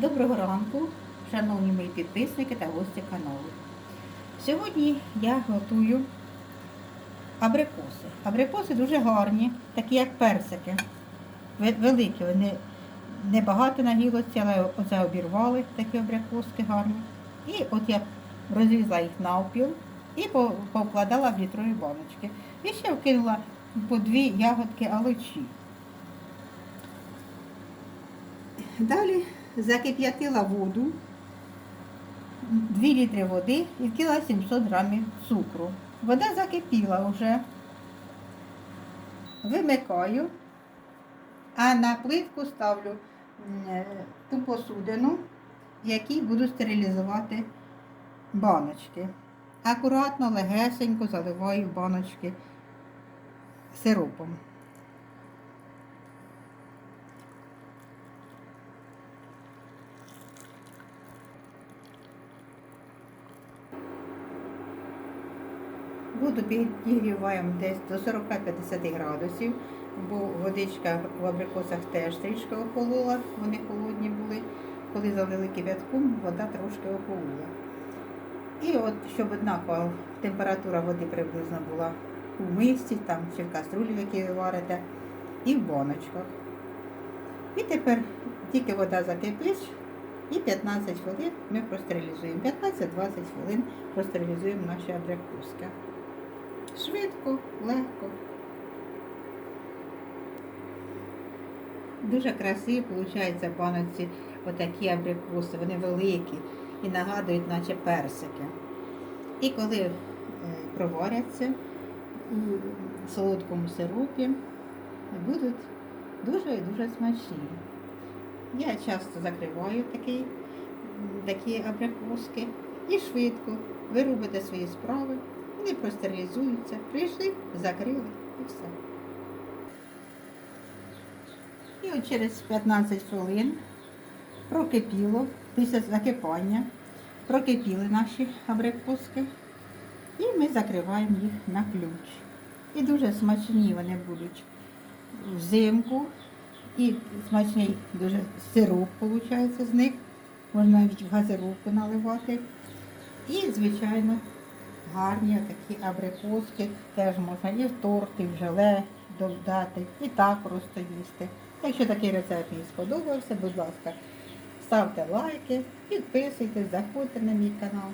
Доброго ранку, шановні мої підписники та гості каналу. Сьогодні я готую абрикоси. Абрикоси дуже гарні, такі як персики. Великі, вони небагато на гілоці, але оце обірвали такі абрикоски гарні. І от я розрізала їх навпіл і по- повкладала в літрові баночки. І ще вкинула по дві ягодки аличі. Далі закип'ятила воду, 2 літри води і вкинула 700 грамів цукру. Вода закипіла вже. Вимикаю, а на плитку ставлю е, ту посудину, в якій буду стерилізувати баночки. Акуратно, легесенько заливаю баночки сиропом. Воду підігріваємо десь до 40-50 градусів, бо водичка в абрикосах теж трішки охолола, вони холодні були. Коли залили кипятком, вода трошки охолола. І от, щоб однакова температура води приблизно була у мисці, там, чи в каструлі, в якій ви варите, і в баночках. І тепер тільки вода закипить, і 15 хвилин ми простерилізуємо. 15-20 хвилин простерилізуємо наші абрикоски. Швидко, легко. Дуже красиві, виходить, баночці отакі абрикоси, вони великі і нагадують, наче персики. І коли е, проваряться у солодкому сиропі, будуть дуже і дуже смачні. Я часто закриваю такі, такі абрикоски і швидко ви робите свої справи, вони простерилізуються, прийшли, закрили і все. І от через 15 хвилин прокипіло, після закипання, прокипіли наші абрикоски. І ми закриваємо їх на ключ. І дуже смачні вони будуть взимку. І смачний дуже сироп виходить з них. Можна навіть в газировку наливати. І, звичайно, гарні такі абрикоски. Теж можна і в торт, і в желе додати, і так просто їсти. Якщо такий рецепт мені сподобався, будь ласка, ставте лайки, підписуйтесь, заходьте на мій канал.